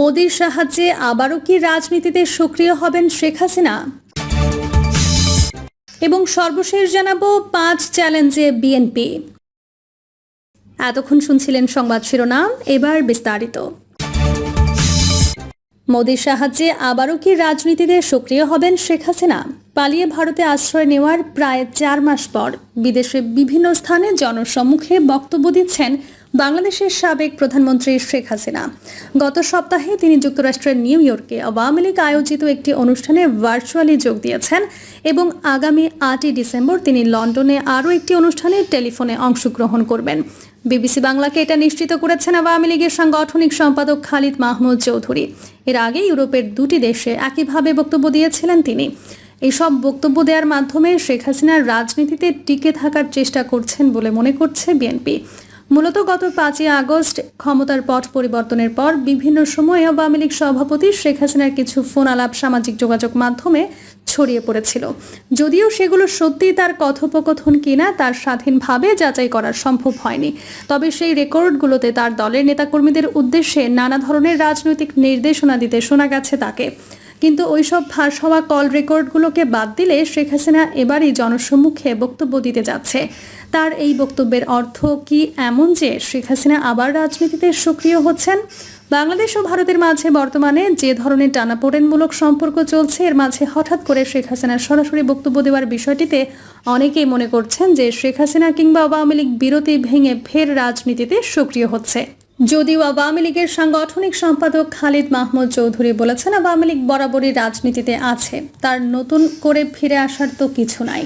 মোদির সাহায্যে আবারও কি রাজনীতিতে সক্রিয় হবেন শেখ হাসিনা? এবং সর্বশেষ জানাব পাঁচ চ্যালেঞ্জে বিএনপি। এতক্ষণ শুনছিলেন সংবাদ শিরোনাম, এবার বিস্তারিত। মোদীর সাহায্যে আবারও কি রাজনীতিতে সক্রিয় হবেন শেখ হাসিনা? পালিয়ে ভারতে আশ্রয় নেওয়ার প্রায় চার মাস পর বিদেশে বিভিন্ন স্থানে জনসম্মুখে বক্তব্য দিচ্ছেন বাংলাদেশের সাবেক প্রধানমন্ত্রী শেখ হাসিনা। গত সপ্তাহে তিনি যুক্তরাষ্ট্রের নিউ ইয়র্কে আওয়ামী লীগ আয়োজিত একটি অনুষ্ঠানে ভার্চুয়ালি যোগ দিয়েছেন এবং আগামী আটই ডিসেম্বর তিনি লন্ডনে আরও একটি অনুষ্ঠানে টেলিফোনে অংশগ্রহণ করবেন। বিবিসি বাংলাকে এটা নিশ্চিত করেছেন আওয়ামী লীগের সাংগঠনিক সম্পাদক খালিদ মাহমুদ চৌধুরী। এর আগে ইউরোপের দুটি দেশে একইভাবে বক্তব্য দিয়েছিলেন তিনি। এসব বক্তব্য দেওয়ার মাধ্যমে শেখ হাসিনার রাজনীতিতে টিকে থাকার চেষ্টা করছেন বলে মনে করছে বিএনপি। মূলত গত পাঁচই আগস্ট ক্ষমতার পট পরিবর্তনের পর বিভিন্ন সময়ে আওয়ামী লীগ সভাপতি শেখ হাসিনার কিছু ফোন আলাপ সামাজিক যোগাযোগ মাধ্যমে ছড়িয়ে পড়েছিল। যদিও সেগুলো সত্যিই তার কথোপকথন কিনা তার স্বাধীনভাবে যাচাই করা সম্ভব হয়নি। তবে সেই রেকর্ডগুলোতে তার দলের নেতাকর্মীদের উদ্দেশ্যে নানা ধরনের রাজনৈতিক নির্দেশনা দিতে শোনা গেছে তাকে। কিন্তু ওইসব ফাঁস হওয়া কল রেকর্ডগুলোকে বাদ দিলে শেখ হাসিনা এবারই জনসম্মুখে বক্তব্য দিতে যাচ্ছে। তার এই বক্তব্যের অর্থ কি এমন যে শেখ হাসিনা আবার রাজনীতিতে সক্রিয় হচ্ছেন? বাংলাদেশ ও ভারতের মাঝে বর্তমানে যে ধরনের টানাপোড়েনমূলক সম্পর্ক চলছে, এর মাঝে হঠাৎ করে শেখ হাসিনার সরাসরি বক্তব্য দেওয়ার বিষয়টিতে অনেকেই মনে করছেন যে শেখ হাসিনা কিংবা আওয়ামী লীগ বিরতি ভেঙে ফের রাজনীতিতে সক্রিয় হচ্ছে। যদিও আওয়ামী লীগের সাংগঠনিক সম্পাদক খালিদ মাহমুদ চৌধুরী বলেছেন আওয়ামী লীগ বরাবরই রাজনীতিতে আছে। তার নতুন করে ফিরে আসার তো কিছু নাই।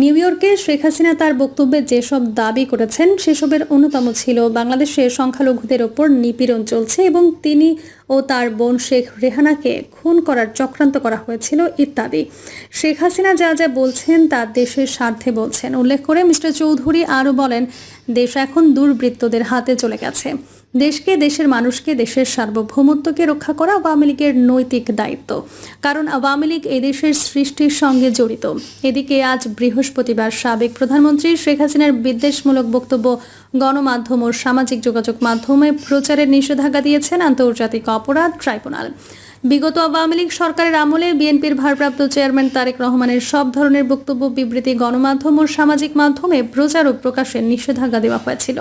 নিউ ইয়র্কে শেখ হাসিনা তার বক্তব্যে যেসব দাবি করেছেন, সেসবের অন্যতম ছিল বাংলাদেশে সংখ্যালঘুদের ওপর নিপীড়ন চলছে এবং তিনি ও তার বোন শেখ রেহানাকে খুন করার চক্রান্ত করা হয়েছিল ইত্যাদি। শেখ হাসিনা যা যা বলছেন তা দেশের স্বার্থে বলছেন। উল্লেখ করে মিস্টার চৌধুরী আরও বলেন, দেশ এখন দুর্বৃত্তদের হাতে চলে গেছে। দেশকে, দেশের মানুষকে, দেশের সার্বভৌমত্বকে রক্ষা করা আওয়ামী লীগের নৈতিক দায়িত্ব। কারণ আওয়ামী লীগ এদেশের সৃষ্টির সঙ্গে জড়িত। এদিকে আজ বৃহস্পতিবার সাবেক প্রধানমন্ত্রী শেখ হাসিনার বিদ্বেষমূলক বক্তব্য গণমাধ্যম ও সামাজিক যোগাযোগ মাধ্যমে প্রচারের নিষেধাজ্ঞা দিয়েছেন আন্তর্জাতিক অপরাধ ট্রাইব্যুনাল। বিগত আওয়ামী লীগ সরকারের আমলে বিএনপির ভারপ্রাপ্ত চেয়ারম্যান তারেক রহমানের সব ধরনের বক্তব্য বিবৃতি গণমাধ্যম ও সামাজিক মাধ্যমে প্রচার ও প্রকাশের নিষেধাজ্ঞা দেওয়া হয়েছিল।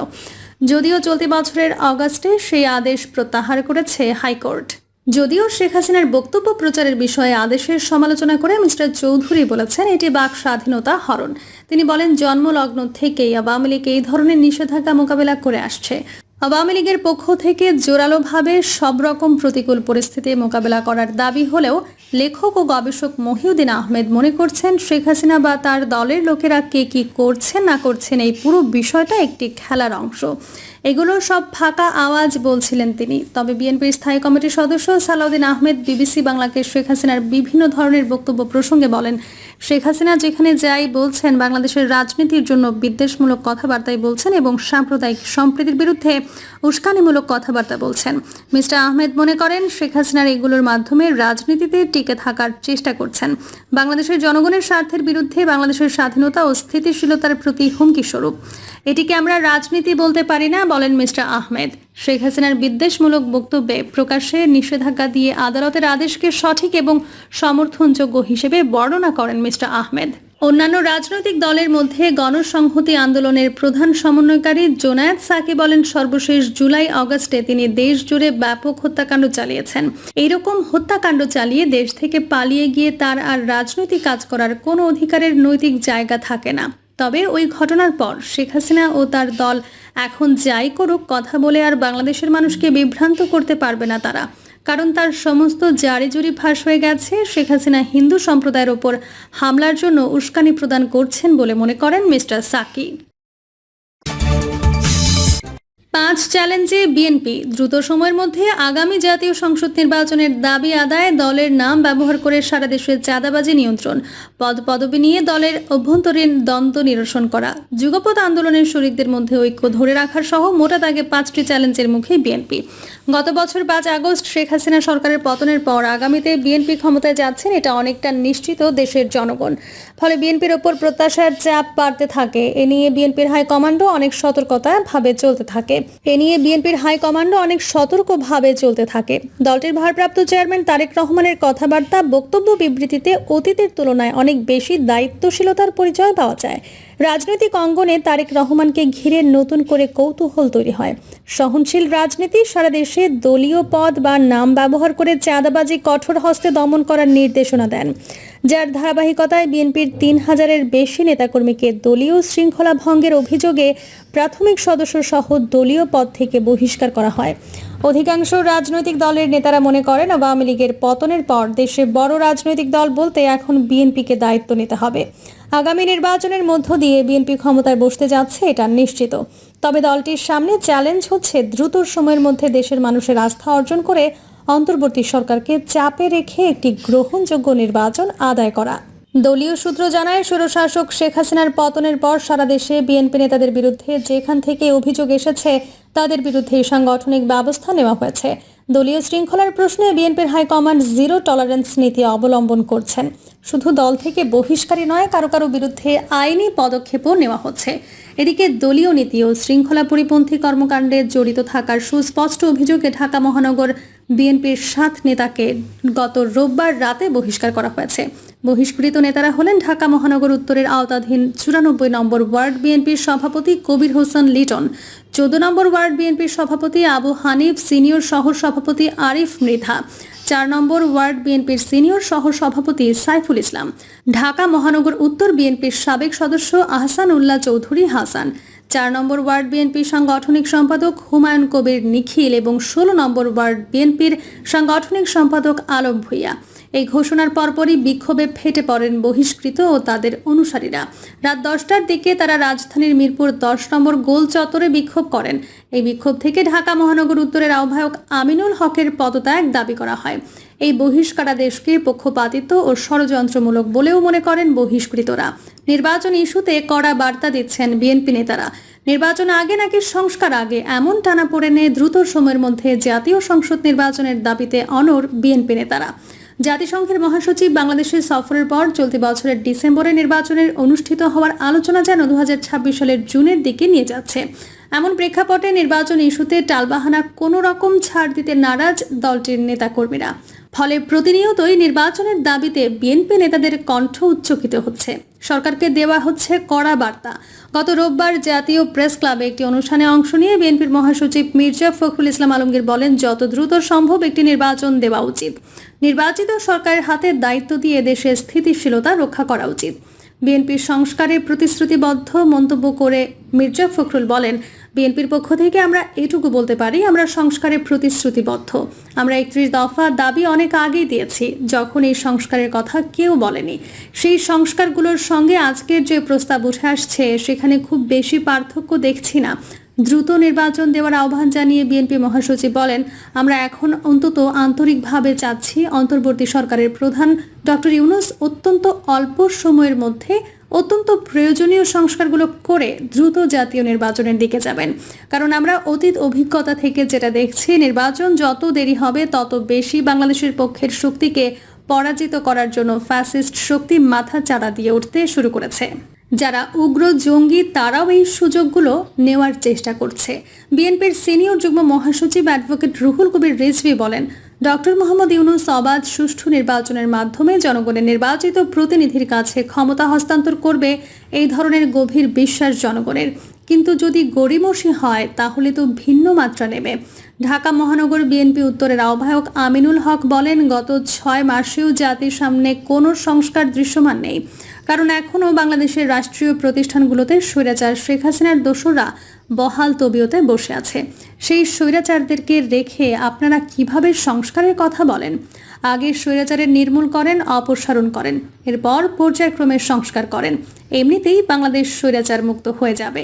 যদিও চলতি বছরের অগাস্টে সেই আদেশ প্রত্যাহার করেছে হাইকোর্ট। যদিও শেখ হাসিনার বক্তব্য প্রচারের বিষয়ে আদেশের সমালোচনা করে মিস্টার চৌধুরী বলেছেন, এটি বাক স্বাধীনতা হরণ। তিনি বলেন, জন্মলগ্ন থেকেই আওয়ামী লীগ এই ধরনের নিষেধাজ্ঞা মোকাবেলা করে আসছে। আওয়ামী লীগের পক্ষ থেকে জোরালোভাবে সব রকম প্রতিকূল পরিস্থিতি মোকাবেলা করার দাবি হলেও লেখক ও গবেষক মহিউদ্দিন আহমেদ মনে করছেন, শেখ হাসিনা বা তার দলের লোকেরা কে কি করছেন না করছেন এই পুরো বিষয়টা একটি খেলার অংশ। এগুলো সব ফাঁকা আওয়াজ বলছিলেন তিনি। তবে বিএনপির স্থায়ী কমিটির সদস্য সালাউদ্দিন আহমেদ বিবিসি বাংলাকে শেখ হাসিনার বিভিন্ন ধরনের বক্তব্য প্রসঙ্গে বলেন, শেখ হাসিনা যেখানে যাই বলছেন বাংলাদেশের রাজনীতির জন্য বিদ্বেষমূলক কথাবার্তাই বলছেন এবং সাম্প্রদায়িক সম্প্রীতির বিরুদ্ধে উস্কানিমূলক কথাবার্তা বলছেন। মিস্টার আহমেদ মনে করেন, শেখ হাসিনার এগুলোর মাধ্যমে রাজনীতিতে টিকে থাকার চেষ্টা করছেন। বাংলাদেশের জনগণের স্বার্থের বিরুদ্ধে বাংলাদেশের স্বাধীনতা ও স্থিতিশীলতার প্রতি হুমকি স্বরূপ। এটিকে আমরা রাজনীতি বলতে পারি না বলেন মিস্টার আহমেদ, শেখ হাসিনার বিদ্বেষমূলক বক্তব্যে প্রকাশ্যে নিষেধাজ্ঞা দিয়ে আদালতের আদেশকে সঠিক এবং সমর্থনযোগ্য হিসেবে বর্ণনা করেন মিস্টার আহমেদ। অন্যান্য রাজনৈতিক দলের মধ্যে গণসংহতি আন্দোলনের প্রধান সমন্বয়কারী জোনায়েদ সাকি বলেন, সর্বশেষ জুলাই অগস্টে তিনি দেশ জুড়ে ব্যাপক হত্যাকাণ্ড চালিয়েছেন। এইরকম হত্যাকাণ্ড চালিয়ে দেশ থেকে পালিয়ে গিয়ে তার আর রাজনৈতিক কাজ করার কোনো অধিকারের নৈতিক জায়গা থাকে না। তবে ওই ঘটনার পর শেখ হাসিনা ও তার দল এখন যাই করুক, কথা বলে আর বাংলাদেশের মানুষকে বিভ্রান্ত করতে পারবে না তারা। কারণ তার সমস্ত জারিজুরি ফাঁস হয়ে গেছে। শেখ হাসিনা হিন্দু সম্প্রদায়ের ওপর হামলার জন্য উস্কানি প্রদান করছেন বলে মনে করেন মিস্টার সাকি পাঁচ চ্যালেঞ্জে বিএনপি দ্রুত সময়ের মধ্যে আগামী জাতীয় সংসদ নির্বাচনের দাবি আদায় দলের নাম ব্যবহার করে সারা দেশে চাঁদাবাজি নিয়ন্ত্রণ, পদ পদবি নিয়ে দলের অভ্যন্তরীণ দ্বন্দ্ব নিরসন করা যুগপথ আন্দোলনের শরিকদের মধ্যে ঐক্য ধরে রাখার সহ মোটা দাগে পাঁচটি চ্যালেঞ্জের মুখে বিএনপি। গত বছর পাঁচ আগস্ট শেখ হাসিনা সরকারের পতনের পর আগামীতে বিএনপি ক্ষমতায় যাচ্ছেন এটা অনেকটা নিশ্চিত দেশের জনগণ। ফলে বিএনপির ওপর প্রত্যাশার চাপ বাড়তে থাকে। এ নিয়ে বিএনপির হাইকমান্ডও অনেক সতর্কতা ভাবে চলতে থাকে। এ নিয়ে বিএনপির হাইকমান্ডও অনেক সতর্কভাবে চলতে থাকে। দলটির ভারপ্রাপ্ত চেয়ারম্যান তারেক রহমানের কথাবার্তা, বক্তব্য বিবৃতিতে অতীতের তুলনায় অনেক বেশি দায়িত্বশীলতার পরিচয় পাওয়া যায়। রাজনৈতিক অঙ্গনে তারেক রহমানকে ঘিরে নতুন করে কৌতূহল তৈরি হয়। সহনশীল রাজনীতি সারা দেশে দলীয় পদ বা নাম ব্যবহার করে চাঁদাবাজি, কঠোর হস্তে দমন করার নির্দেশনা দেন। যার ধারাবাহিকতায় বিএনপির তিন হাজারের বেশি নেতাকর্মীকে দলীয় শৃঙ্খলা ভঙ্গের অভিযোগে প্রাথমিক সদস্য সহ দলীয় পদ থেকে বহিষ্কার করা হয়। অধিকাংশ রাজনৈতিক দলের নেতারা মনে করেন, আওয়ামী লীগের পতনের পর দেশে বড় রাজনৈতিক দল বলতে এখন বিএনপিকে দায়িত্ব নিতে হবে। আগামী নির্বাচনের মধ্য দিয়ে বিএনপি ক্ষমতায় বসতে যাচ্ছে, এটা নিশ্চিত। তবে দলটির সামনে চ্যালেঞ্জ হচ্ছে দ্রুত সময়ের মধ্যে দেশের মানুষের আস্থা অর্জন করে অন্তর্বর্তী সরকারকে চাপে রেখে একটি গ্রহণযোগ্য নির্বাচন আদায় করা। দলীয় সূত্র জানায়, স্বৈরশাসক শেখ হাসিনার পতনের পর সারা দেশে বিএনপি নেতাদের বিরুদ্ধে যেখান থেকে অভিযোগ এসেছে, তাদের বিরুদ্ধে সাংগঠনিক ব্যবস্থা নেওয়া হয়েছে। দলীয় শৃঙ্খলার প্রশ্নে বিএনপির হাইকমান্ড জিরো টলারেন্স নীতি অবলম্বন করছেন। শুধু দল থেকে বহিষ্কারী নয়, কারও কারও বিরুদ্ধে আইনি পদক্ষেপও নেওয়া হচ্ছে। এদিকে দলীয় নীতি ও শৃঙ্খলা পরিপন্থী কর্মকাণ্ডে জড়িত থাকার সুস্পষ্ট অভিযোগে ঢাকা মহানগর বিএনপির সাত নেতাকে গত রোববার রাতে বহিষ্কার করা হয়েছে। বহিষ্কৃত নেতারা হলেন ঢাকা মহানগর উত্তরের আওতাধীন চুরানব্বই নম্বর ওয়ার্ড বিএনপির সভাপতি কবির হোসেন লিটন, চোদ্দ নম্বর ওয়ার্ড বিএনপির সভাপতি আবু হানিফ, সিনিয়র শহর সভাপতি আরিফ মৃধা, চার নম্বর ওয়ার্ড বিএনপির সিনিয়র সহ সভাপতি সাইফুল ইসলাম। ঢাকা মহানগর উত্তর বিএনপির সাবেক সদস্য আহসান উল্লাহ চৌধুরী হাসান চার নম্বর ওয়ার্ড বিএনপির সাংগঠনিক সম্পাদক হুমায়ুন কবির নিখিল এবং ষোলো নম্বর ওয়ার্ড বিএনপির সাংগঠনিক সম্পাদক আলম ভূঁইয়া। এই ঘোষণার পরপরই বিক্ষোভে ফেটে পড়েন বহিষ্কৃত ও তাদের অনুসারীরা। রাত দশটার দিকে তারা রাজধানীর মিরপুর দশ নম্বর গোল চত্বরে বিক্ষোভ করেন। এই বিক্ষোভ থেকে ঢাকা মহানগর উত্তরের আহ্বায়ক আমিনুল হকের পদত্যাগ দাবি করা হয়। এই বহিষ্কারাদেশকে পক্ষপাতিত্ব ও ষড়যন্ত্রমূলক বলেও মনে করেন বহিষ্কৃতরা। নির্বাচন ইস্যুতে কড়া বার্তা দিচ্ছেন বিএনপি নেতারা। নির্বাচন আগে নাকি সংস্কার আগে? এমন টানা পড়েনে দ্রুত সময়ের মধ্যে জাতীয় সংসদ নির্বাচনের দাবিতে অনর বিএনপি নেতারা। জাতিসংঘের মহাসচিব বাংলাদেশের সফরের পর চলতি বছরের ডিসেম্বরে নির্বাচনের অনুষ্ঠিত হওয়ার আলোচনা যেন দু হাজার ছাব্বিশ সালের জুনের দিকে নিয়ে যাচ্ছে। এমন প্রেক্ষাপটে নির্বাচন ইস্যুতে টালবাহানা কোনো রকম ছাড় দিতে নারাজ দলটির নেতাকর্মীরা। ফলে প্রতিনিয়তই নির্বাচনের দাবিতে বিএনপি নেতাদের কণ্ঠ উচ্চকিত হচ্ছে। সরকারকে দেওয়া হচ্ছে কড়া বার্তা। গত রোববার জাতীয় প্রেস ক্লাবে একটি অনুষ্ঠানে অংশ নিয়ে বিএনপির মহাসচিব মির্জা ফখরুল ইসলাম আলমগীর বলেন, যত দ্রুত সম্ভব একটি নির্বাচন দেওয়া উচিত। নির্বাচিত সরকারের হাতে দায়িত্ব দিয়ে দেশের স্থিতিশীলতা রক্ষা করা উচিত। বিএনপির সংস্কারে প্রতিশ্রুতিবদ্ধ মন্তব্য করে মির্জা ফখরুল বলেন, বিএনপির পক্ষ থেকে আমরা এটুকু বলতে পারি, আমরা সংস্কারে প্রতিশ্রুতিবদ্ধ। আমরা একত্রিশ দফা দাবি অনেক আগেই দিয়েছি, যখন এই সংস্কারের কথা কেউ বলেনি। সেই সংস্কারগুলোর সঙ্গে আজকের যে প্রস্তাব উঠে আসছে, সেখানে খুব বেশি পার্থক্য দেখছি না। দ্রুত নির্বাচন দেওয়ার আহ্বান জানিয়ে বিএনপি মহাসচিব বলেন, আমরা এখন অন্তত আন্তরিকভাবে চাচ্ছি অন্তর্বর্তী সরকারের প্রধান ডক্টর ইউনুস অত্যন্ত অল্প সময়ের মধ্যে অত্যন্ত প্রয়োজনীয় সংস্কারগুলো করে দ্রুত জাতীয় নির্বাচনের দিকে যাবেন। কারণ আমরা অতীত অভিজ্ঞতা থেকে যেটা দেখছি, নির্বাচন যত দেরি হবে, তত বেশি বাংলাদেশের পক্ষের শক্তিকে পরাজিত করার জন্য ফ্যাসিস্ট শক্তি মাথা চাড়া দিয়ে উঠতে শুরু করেছে। যারা উগ্র জঙ্গি, তারাও এই সুযোগগুলো নেওয়ার চেষ্টা করছে। বিএনপির সিনিয়র যুগ্ম মহাসচিব অ্যাডভোকেট রুহুল কবির রিজভি বলেন, ডক্টর মোহাম্মদ ইউনুস অবাধ, সুষ্ঠু নির্বাচনের মাধ্যমে জনগণের নির্বাচিত প্রতিনিধির কাছে ক্ষমতা হস্তান্তর করবে এই ধরনের গভীর বিশ্বাস জনগণের। কিন্তু যদি গড়িমসি হয়, তাহলে তো ভিন্ন মাত্রা নেবে। ঢাকা মহানগর বিএনপি উত্তরের আহ্বায়ক আমিনুল হক বলেন, গত ছয় মাসেও জাতির সামনে কোনো সংস্কার দৃশ্যমান নেই। কারণ এখনও বাংলাদেশের রাষ্ট্রীয় প্রতিষ্ঠানগুলোতে স্বৈরাচার শেখ হাসিনার দোসররা বহাল তবিয়তে বসে আছে। সেই স্বৈরাচারদেরকে রেখে আপনারা কীভাবে সংস্কারের কথা বলেন? আগে স্বৈরাচারের নির্মূল করেন, অপসারণ করেন, এরপর পর্যায়ক্রমে সংস্কার করেন। এমনিতেই বাংলাদেশ স্বৈরাচার মুক্ত হয়ে যাবে।